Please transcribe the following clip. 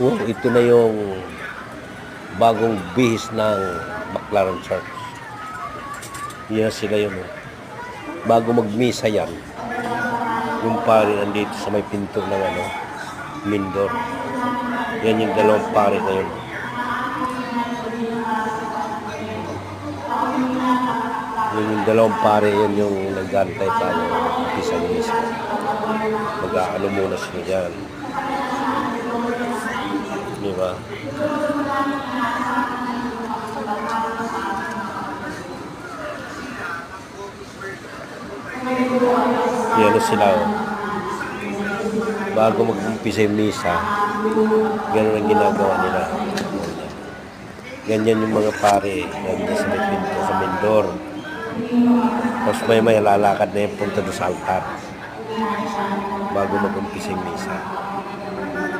Oh, ito na yung bagong bihis ng Baclaran Church. Yan sila yun. oh. Bago magmisa yan, yung pare nandito sa may pinto ng ano, Mindor. Yan yung dalawang pare na yun. Yun yung dalawang pare, yun yung nag-antay pa ng umpisa ng misa. Mag-aano muna sila dyan. Ba? Yan na sila oh. Bago mag-umpisa yung misa, ganun ang ginagawa nila. Ganyan yung mga pare, nandiyan sa may pinto sa Mindor. Tapos may may lalakad na yung punta doon sa altar bago mag-umpisa yung misa.